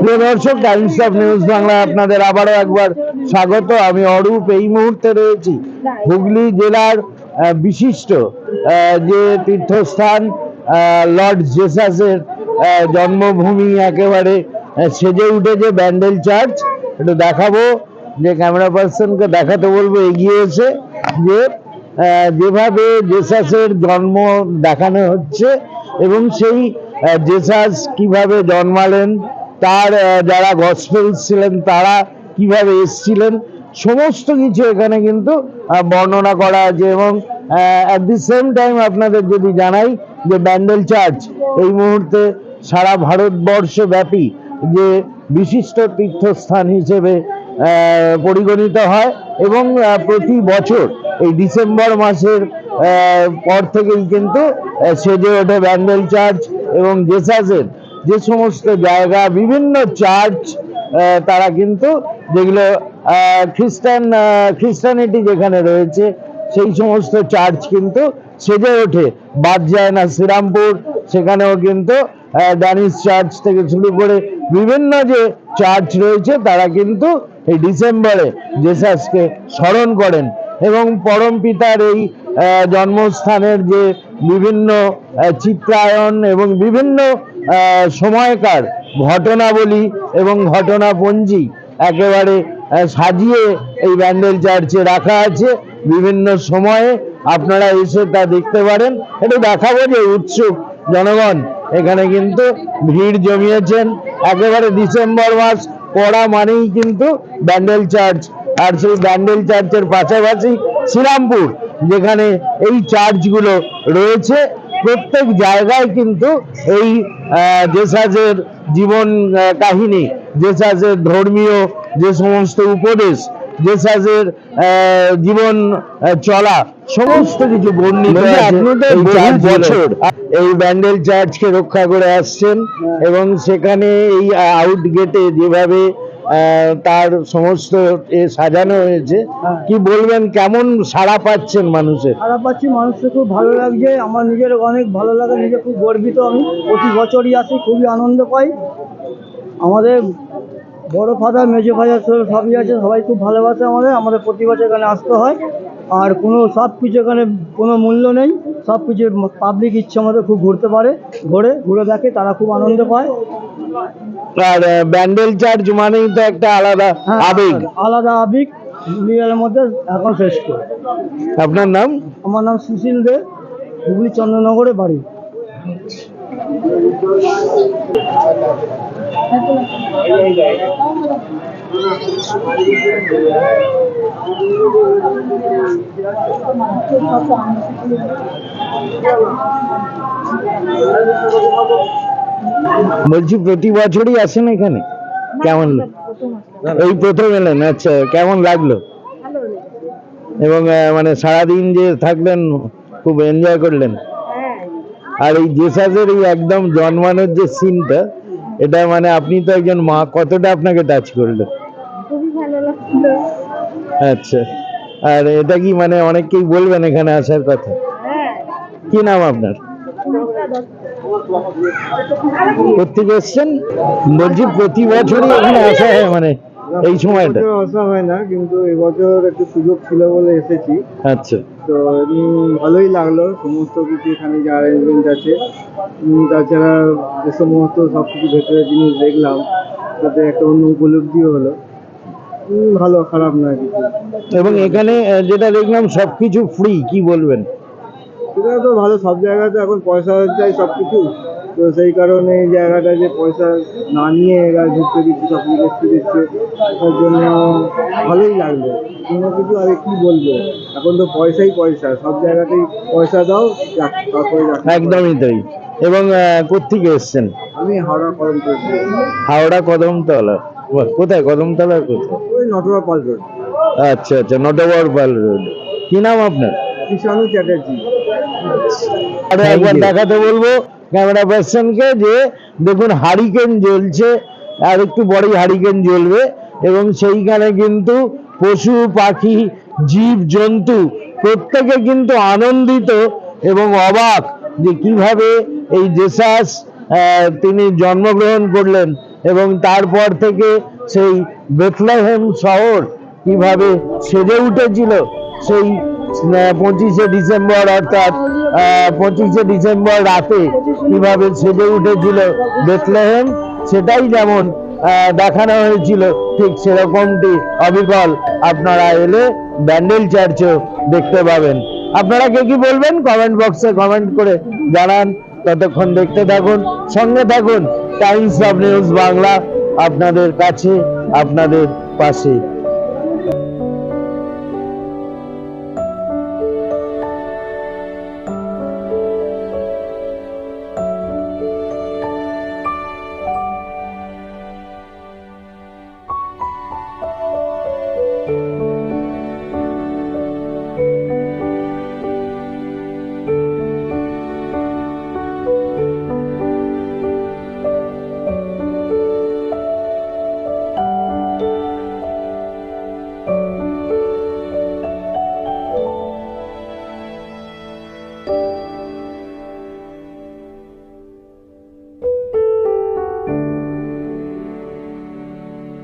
প্রিয় দর্শক Times of news Bangla আপনাদের আবারও একবার স্বাগত। আমি অরূপ, এই মুহূর্তে রয়েছি হুগলি জেলার বিশিষ্ট যে তীর্থস্থান লর্ড জেসাসের জন্মভূমি একেবারে সেজে উঠেছে ব্যান্ডেল চার্চ একটু দেখাবো, যে ক্যামেরা পার্সনকে দেখাতে বলব, এগিয়ে এসে যে যেভাবে জেসাসের জন্ম দেখানো হচ্ছে এবং সেই জেসাস কীভাবে জন্মালেন, তার যারা গসপেল ছিলেন তারা কীভাবে এসছিলেন, সমস্ত কিছু এখানে কিন্তু বর্ণনা করা আছে এবং অ্যাট দি সেম টাইম আপনাদের যদি জানাই যে ব্যান্ডেল চার্চ এই মুহূর্তে সারা ভারতবর্ষ ব্যাপী যে বিশিষ্ট তীর্থস্থান হিসেবে পরিগণিত হয় এবং প্রতি বছর এই ডিসেম্বর মাসের পর থেকেই কিন্তু সেজে ওঠে ব্যান্ডেল চার্চ। এবং জেসাসের যে সমস্ত জায়গা, বিভিন্ন চার্চ তারা কিন্তু যেগুলো খ্রিস্টান খ্রিস্টানিটি যেখানে রয়েছে, সেই সমস্ত চার্চ কিন্তু সেজে ওঠে। বাদ যায় না শ্রীরামপুর, সেখানেও কিন্তু ড্যানিশ চার্চ থেকে শুরু করে বিভিন্ন যে চার্চ রয়েছে, তারা কিন্তু এই ডিসেম্বরে জেসাসকে স্মরণ করেন। এবং পরম পিতার এই জন্মস্থানের যে বিভিন্ন চিত্রায়ন এবং বিভিন্ন সময়কার ঘটনাবলী এবং ঘটনাপঞ্জি একেবারে সাজিয়ে এই ব্যান্ডেল চার্চে রাখা আছে। বিভিন্ন সময়ে আপনারা এসে তা দেখতে পারেন। একটু দেখাবো যে উৎসুক জনগণ এখানে কিন্তু ভিড় জমিয়েছেন। একেবারে ডিসেম্বর মাস পড়া মানেই কিন্তু ব্যান্ডেল চার্চ। আর সেই ব্যান্ডেল চার্চের পাশাপাশি শ্রীরামপুর যেখানে এই চার্চগুলো রয়েছে প্রত্যেক জায়গায় কিন্তু এই আহ, জীবন কাহিনী জেসাসের ধর্মীয় যে সমস্ত উপদেশ জেসাসের আহ, জীবন চলা সমস্ত কিছু বর্ণিত বছর এই ব্যান্ডেল চার্চকে রক্ষা করে আসছেন এবং সেখানে এই আউট গেটে যেভাবে তার সমস্ত এ সাজানো হয়েছে। হ্যাঁ। কি বলবেন কেমন সাড়া পাচ্ছেন মানুষের? খারাপ পাচ্ছি মানুষকে খুব ভালো লাগছে। আমার নিজের অনেক ভালো লাগে নিজে খুব গর্বিত আমি। প্রতি বছরই আসি খুবই আনন্দ পাই। আমাদের বড় ফাদার মেজো ফাদার সবই আছে সবাই খুব ভালোবাসে আমাদের। আমাদের প্রতি বছর এখানে আসতে হয়। আর কোনো সব কিছু এখানে কোনো মূল্য নেই। সব কিছু পাবলিক ইচ্ছে আমাদের খুব ঘুরতে পারে ঘুরে ঘুরে দেখে তারা খুব আনন্দ পায়। আর ব্যান্ডেল চার্চ মানেই তো একটা আলাদা হ্যাঁ, আবেগ। আলাদা আবেগ হুগলির মধ্যে এখন শ্রেষ্ঠ আপনার নাম? আমার নাম সুশীল দে হুগলি চন্দ্রনগরে বাড়ি। বলছি প্রতি বছরই আসেন এখানে? কেমন? এই প্রথম এলেন আচ্ছা কেমন লাগল? এবং মানে সারাদিন যে থাকলেন খুব এনজয় করলেন? আর এই জেসাসের এই একদম জন্মানোর যে সিনটা এটা মানে আপনি তো একজন মা কতটা আপনাকে টাচ করল আচ্ছা আর এটা কি মানে অনেককেই বলবেন এখানে আসার কথা? হ্যাঁ। কি নাম আপনার? কোথেকে এসছেন বলছি প্রতি বছরই এখানে আসা হয় মানে এই সময়টা। আসা হয় না কিন্তু এবছর একটু সুযোগ ছিল বলে এসেছি। আচ্ছা। তো ভালোই লাগল সমস্ত কিছু এখানে যে অ্যারেঞ্জমেন্ট আছে। তাছাড়া যে সমস্ত সব কিছু ভেতরে জিনিস দেখলাম তাতে একটা অন্য উপলব্ধিও হলো। ভালো খারাপ না কিছু। এবং এখানে যেটা দেখলাম সবকিছু ফ্রি কি বলবেন? সেটা তো ভালো সব জায়গাতে এখন পয়সা চাই সব কিছু তো সেই কারণে এই জায়গাটা যে পয়সা না নিয়ে এরা ঢুকতে দিচ্ছে সব কিছু দেখতে দিচ্ছে তার জন্য ভালোই লাগবে। কোনো কিছু আরে কি বলব? এখন তো পয়সাই পয়সা সব জায়গাতেই পয়সা দাও তারপরে একদমই তাই। এবং আহ, কোত্থেকে এসছেন? আমি হাওড়া করছি হাওড়া কদমতলা? কোথায়? কদমতলা কোথায়? ওই নটরা পাল রোড। আচ্ছা আচ্ছা নটবর পাল রোড। কি নাম আপনার? কিষাণু চ্যাটার্জি। আরও একবার দেখাতে বলব ক্যামেরা পার্সনকে যে দেখুন হারিকেন জ্বলছে আর একটু বড়ই হারিকেন জ্বলবে এবং সেইখানে কিন্তু পশু পাখি জীব জন্তু প্রত্যেকে কিন্তু আনন্দিত এবং অবাক যে কীভাবে এই জেসাস আহ, তিনি জন্মগ্রহণ করলেন এবং তারপর থেকে সেই বেথলেহেম শহর কীভাবে সেজে উঠেছিল সেই পঁচিশে ডিসেম্বর অর্থাৎ পঁচিশে ডিসেম্বর রাতে কীভাবে সেজে উঠেছিল বেথলেহেম সেটাই যেমন দেখানো হয়েছিল, ঠিক সেরকমটি অবিকল আপনারা এলে ব্যান্ডেল চার্চও দেখতে পাবেন। আপনারা কে কি বলবেন? কমেন্ট বক্সে কমেন্ট করে জানান, ততক্ষণ দেখতে থাকুন, সঙ্গে থাকুন, টাইমস অফ নিউজ বাংলা আপনাদের কাছে, আপনাদের পাশে।